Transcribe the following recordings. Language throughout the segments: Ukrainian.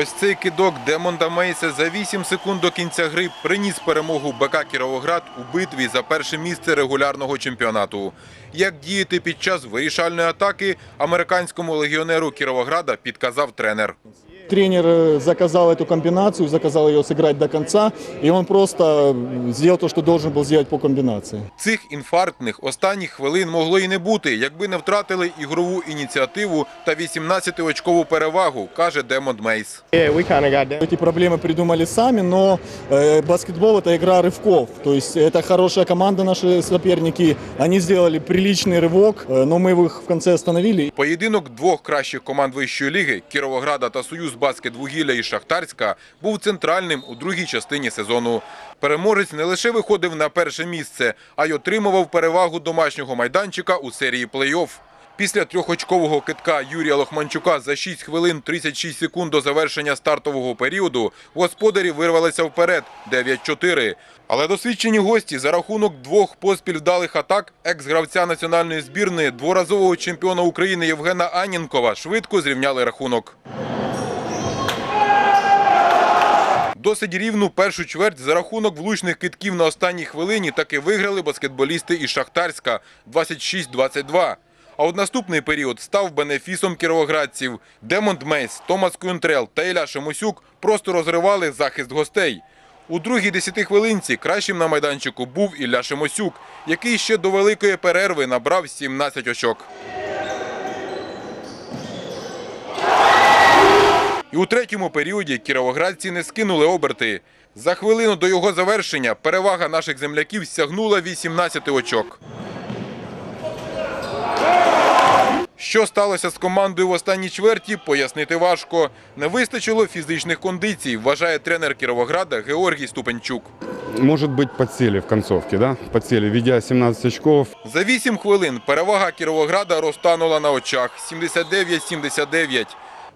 Ось цей кидок Демонда Мейса за 8 секунд до кінця гри приніс перемогу БК Кіровоград у битві за перше місце регулярного чемпіонату. Як діяти під час вирішальної атаки американському легіонеру Кіровограда підказав тренер Тренер э, заказал эту комбинацию, заказал ее сыграть до конца, и он просто э, сделал то, что должен был сделать по комбинации. Цих інфарктних останніх хвилин могло і не бути, якби не втратили ігрову ініціативу та 18-очкову перевагу, каже Демонд Мейс. Yeah, we kind of got down. Эти проблемы придумали сами, но э, баскетбол это игра рывков. То есть это хорошая команда, наши соперники. Они сделали приличный рывок, э, но мы их в конце остановили. Поєдинок двох кращих команд вищої ліги Кіровограда та Союз Баскет Вугілля і Шахтарська був центральним у другій частині сезону. Переможець не лише виходив на перше місце, а й отримував перевагу домашнього майданчика у серії плей-офф. Після трьохочкового китка Юрія Лохманчука за 6 хвилин 36 секунд до завершення стартового періоду господарі вирвалися вперед 9-4. Але досвідчені гості за рахунок двох поспіль вдалих атак екс-гравця національної збірної дворазового чемпіона України Євгена Анінкова швидко зрівняли рахунок. Досить рівну першу чверть за рахунок влучних китків на останній хвилині таки виграли баскетболісти із Шахтарська 26-22. А от наступний період став бенефісом кіровоградців. Демонд Мейс, Томас Кюнтрел та Ілля Шемосюк просто розривали захист гостей. У другій десятихвилинці кращим на майданчику був Ілля Шемосюк, який ще до великої перерви набрав 17 очок. У третьому періоді кіровоградці не скинули оберти. За хвилину до його завершення перевага наших земляків сягнула 18 очок. Що сталося з командою в останній чверті, пояснити важко. Не вистачило фізичних кондицій, вважає тренер Кіровограда Георгій Ступенчук. Может быть, подсели в концовке, да? Подсели, ведя 17 очков. За 8 хвилин перевага Кіровограда розтанула на очах 79-79.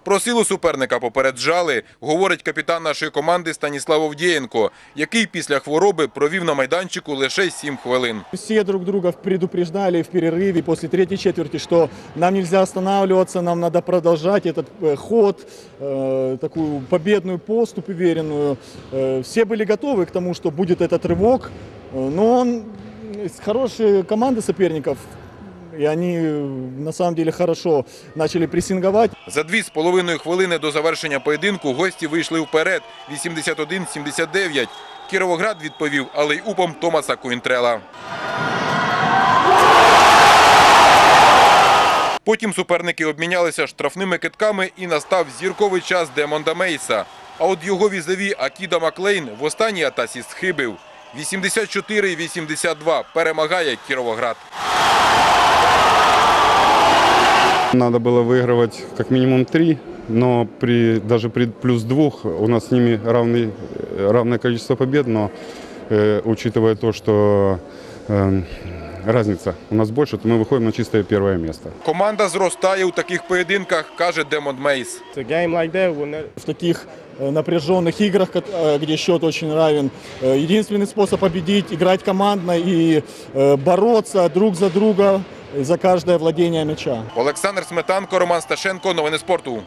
Про силу суперника попереджали, говорить капітан нашої команди Станіслав Овдієнко, який після хвороби провів на майданчику лише 7 хвилин. Все друг друга предупреждали в перерыве после третьей четверти, что нам нельзя останавливаться, нам надо продолжать этот э, ход, э, такую победную поступь уверенную. Э, Все были готовы к тому, что будет этот рывок, э, но он с хорошей команды соперников, и они э, на самом деле хорошо начали прессинговать. За дві з половиною хвилини до завершення поєдинку гості вийшли вперед 81-79. Кіровоград відповів алей-упом Томаса Куінтрела. Потім суперники обмінялися штрафними китками і настав зірковий час Демонда Мейса. А от його візаві Акіда Маклейн в останній атасі схибив. 84-82 перемагає Кіровоград. Надо было выигрывать как минимум три, но при, даже при плюс двух у нас с ними равный, э, равное количество побед, но э, учитывая то, что э, разница у нас больше, то мы выходим на чистое первое место. Команда зростає у таких поєдинках, каже Демонд Мейс. It's a game like that when that, в таких э, напряженных играх, ко- э, где счет очень равен. Э, Единственный способ победить – играть командно и э, бороться друг за друга за каждое владіння мяча. Олександр Сметанко, Роман Сташенко. Новини спорту.